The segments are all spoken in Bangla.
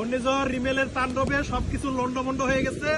ঘূর্ণিঝড় রিমেলের তাণ্ডবে সবকিছু লন্ডমন্ড হয়ে গেছে।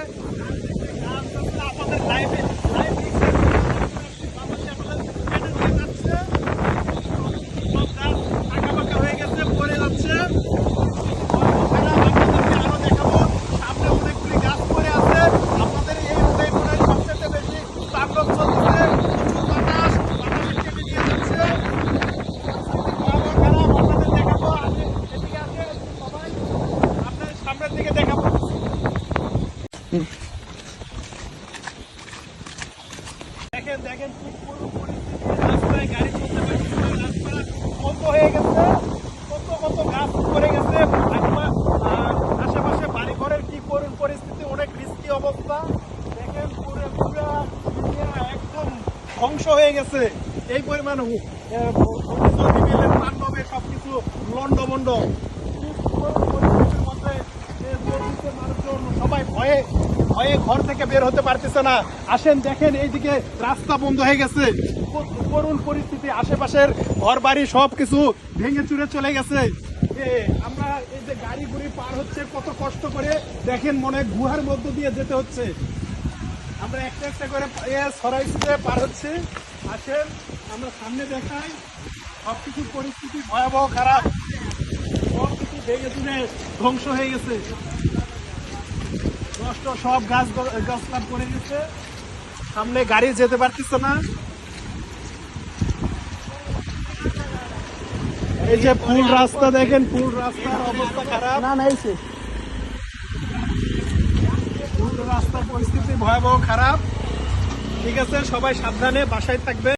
দেখেন দেখেন রাস্তায় গাড়ি রাস্তা হয়ে গেছে, কত কত গাছ পড়ে আশেপাশে বাড়ি ঘরের কি পরিস্থিতি, অনেক রিস্কি অবস্থা। দেখেন একদম ধ্বংস হয়ে গেছে। এই পরিমাণ ঘূর্ণিঝড় রিমেলের তাণ্ডবে সবকিছু লন্ডভন্ড ঠিক করুণ পরিস্থিতির মধ্যে যে দুর্নীতির মানুষজন সবাই ভয়ে ভয়ে ঘর থেকে বের হতে পারতেছে না। আসেন, দেখেন, এইদিকে রাস্তা বন্ধ হয়ে গেছে। করুণ পরিস্থিতি, আশেপাশের ঘর বাড়ি সব কিছু ভেঙে চুরে চলে গেছে। আমরা এই যে গাড়ি গুড়ি পার হচ্ছে, কত কষ্ট করে দেখেন মনে গুহার মধ্য দিয়ে যেতে হচ্ছে। আমরা একটা একটা করে সরাই সুরে পার হচ্ছে। আসেন, আমরা সামনে দেখাই। সব কিছুর পরিস্থিতি ভয়াবহ, খারাপ। সব কিছু ভেঙে চুরে ধ্বংস হয়ে গেছে। নষ্ট সব গাছ গাছপালা পড়ে গেছে। সামনে গাড়ি যেতে পারতেছে না। এই যে ফুল রাস্তা দেখেন ফুল রাস্তার অবস্থা খারাপ। না না এইছে ফুল রাস্তার পরিস্থিতি ভয়াবহ খারাপ। ঠিক আছে সবাই সাবধানে বাসায় থাকবে